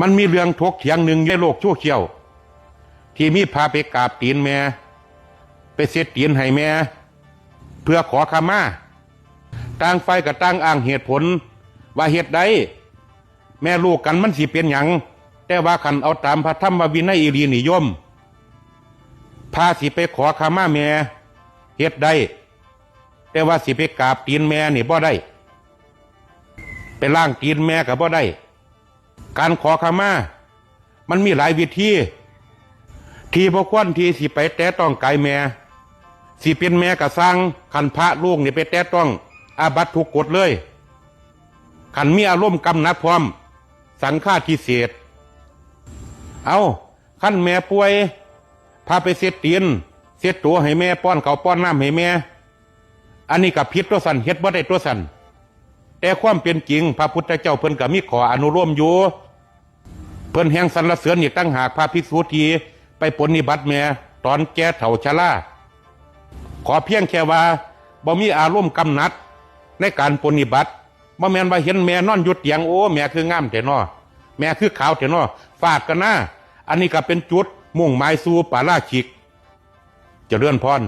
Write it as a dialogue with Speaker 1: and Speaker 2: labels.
Speaker 1: มันมีเรื่องทกเถียงหนึ่งในโลกชั่วเขียว ที่มีพาไปกราบตีนแม่ ไปเสียตีนให้แม่ เพื่อขอขมาต่างไฟกับต่างอ้างเหตุผล ว่าเหตุใดแม่ลูกกันมันสิเป็นหยัง แต่ว่าขันเอาตามพระธรรมวินัยอีรีนิยม พาสิไปขอขมาแม่เหตุใดแต่ว่าสิไปกราบตีนแม่นี่บ่ได้ ไปล่างตีนแม่กับบ่ได้ การขอขมา มันมีหลายวิธี ทีพวกควนทีสิไปแตะต้องกายแม่สิเป็นแม่กระสังขันพระลูกนี่ไปแตะต้อง อาบัตทุกกฎเลยขันมีอารมณ์กำนัดพร้อม สังฆาทิเศษ เอาขันแม่ป่วย พาไปเสียตีนเสียตัวให้แม่ป้อนเขาป้อนน้ำให้แม่ อันนี้กับพิษตัวสันเฮ็ดบ่ได้ตัวสัน แต่ความเป็นจริง พระพุทธเจ้าเพิ่นก็มีขออนุโลมอยู่ เพิ่นแห่งสรรเสริญอีกตั้งหากพระภิกษุทีไปปฏิบัติแม่ตอนแก่เฒ่าชราขอเพียงแค่ว่าบ่มีอารมณ์กำนัดในการปฏิบัติบ่แม่นว่าเห็นแม่นอนอยู่เตียงโอ้แม่คืองามแต่นอแม่คือขาวแต่นอฟาดกันหน้าอันนี้ก็เป็นจุดมุ่งหมายสู่ปาราชิกจะเจริญพร